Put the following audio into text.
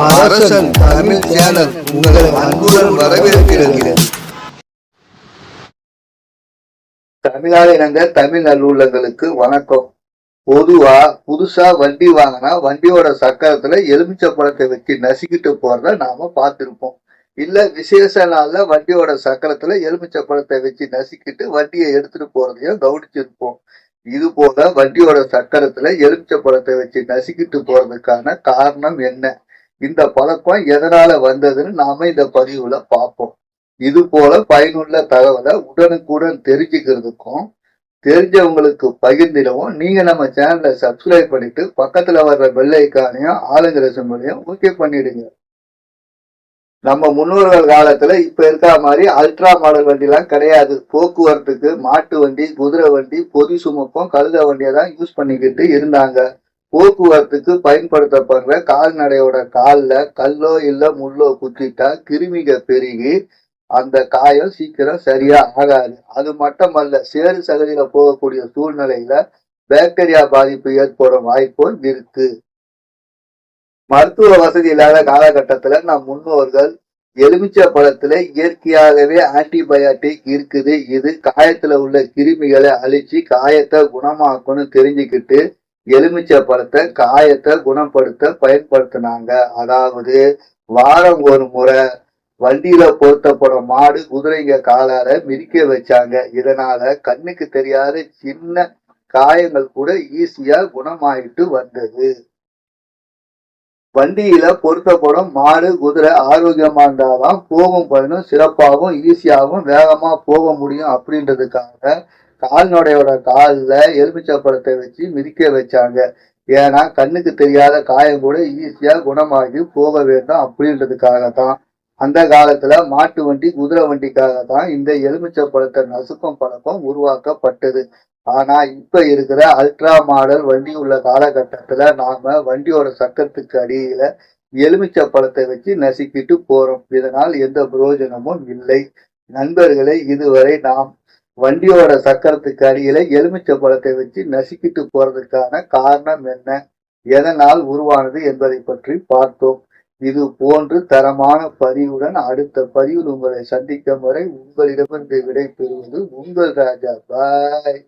அரசன் தமிழ் சேனல் உங்களை அன்புடன் வரவேற்கிறது தமிழ்நாடு இணைந்த தமிழ் நல்லுள்ளங்களுக்கு வணக்கம். பொதுவா புதுசா வண்டி வாங்கினா வண்டியோட சக்கரத்துல எலுமிச்சை பழத்தை வச்சு நசுக்கிட்டு போறத நாம பார்த்திருப்போம். இல்ல விசேஷ நாள்ல வண்டியோட சக்கரத்துல எலுமிச்சை பழத்தை வச்சு நசுக்கிட்டு வண்டியை எடுத்துட்டு போறதையும் கவனிச்சிருப்போம். இது போல வண்டியோட சக்கரத்துல எலுமிச்சை பழத்தை வச்சு நசுக்கிட்டு போறதுக்கான காரணம் என்ன? இந்த பழக்கம் எதனால வந்ததுன்னு நாம இந்த பதிவுல பார்ப்போம். இது போல பயனுள்ள தகவலை உடனுக்குடன் தெரிஞ்சுக்கிறதுக்கும் தெரிஞ்சவங்களுக்கு பகிர்ந்திடவும் நீங்க நம்ம சேனலை சப்ஸ்கிரைப் பண்ணிட்டு பக்கத்துல வர்ற பெல் ஆளுங்கிற சிம்பளையும் ஓகே பண்ணிடுங்க. நம்ம முன்னோர்கள் காலத்துல இப்ப இருக்கிற மாதிரி அல்ட்ரா மாடல் வண்டி எல்லாம் கிடையாது. போக்குவரத்துக்கு மாட்டு வண்டி குதிரை வண்டி பொதி சுமக்கும் கழுத வண்டியை தான் யூஸ் பண்ணிக்கிட்டு இருந்தாங்க. போக்குவரத்துக்கு பயன்படுத்தப்படுற கால்நடையோட கால்ல கல்லோ இல்லை முள்ளோ குத்திட்டா கிருமிகள் பெருகி அந்த காயம் சீக்கிரம் சரியா ஆகாது. அது மட்டுமல்ல சேறு சகதியில போகக்கூடிய சூழ்நிலையில பாக்டீரியா பாதிப்பு ஏற்படும் வாய்ப்பும் இருக்கு மருத்துவ வசதி இல்லாத காலகட்டத்துல நம் முன்னோர்கள் எலுமிச்சை பழத்துல இயற்கையாகவே ஆன்டிபயாட்டிக் இருக்குது. இது காயத்துல உள்ள கிருமிகளை அழிச்சு காயத்தை குணமாக்கும்னு தெரிஞ்சுக்கிட்டு எலுமிச்சை பழத்தை காயத்தை குணப்படுத்த பயன்படுத்தினாங்க. அதாவது வாரம் ஒரு முறை வண்டியில பொருத்தப்படும் மாடு குதிரைங்க காலால மிதிக்க வச்சாங்க. இதனால கண்ணுக்கு தெரியாத சின்ன காயங்கள் கூட ஈஸியா குணமாயிட்டு வந்தது. வண்டியில பொருத்தப்படும் மாடு குதிரை ஆரோக்கியமா இருந்தாதான் போகும் பயணம் சிறப்பாகவும் ஈஸியாகவும் வேகமா போக முடியும் அப்படின்றதுக்காக கால்நடையோட காலில் எலுமிச்சப்பழத்தை வச்சு மிதிக்க வச்சாங்க. ஏன்னா கண்ணுக்கு தெரியாத காயம் கூட ஈஸியாக குணமாகி போக வேண்டும் அப்படின்றதுக்காக தான் அந்த காலத்துல மாட்டு வண்டி குதிரை வண்டிக்காக தான் இந்த எலுமிச்சை பழத்தை நசுக்கும் பழக்கம் உருவாக்கப்பட்டது. ஆனா இப்ப இருக்கிற அல்ட்ரா மாடல் வண்டி உள்ள காலகட்டத்துல நாம வண்டியோட சக்கரத்துக்கு அடியில எலுமிச்சை பழத்தை வச்சு நசுக்கிட்டு போறோம். இதனால் எந்த பிரயோஜனமும் இல்லை. நண்பர்களே இதுவரை நாம் வண்டியோட சக்கரத்துக்கு அடியில எலுமிச்சை பழத்தை வச்சு நசுக்கிட்டு போறதுக்கான காரணம் என்ன? எதனால் உருவானது என்பதை பற்றி பார்த்தோம். இது போன்று தரமான பதிவுடன் அடுத்த பதிவில் உங்களை சந்திக்கும் வரை உங்களிடமிருந்து விடை பெறுவது உங்கள் ராஜா. பாய்.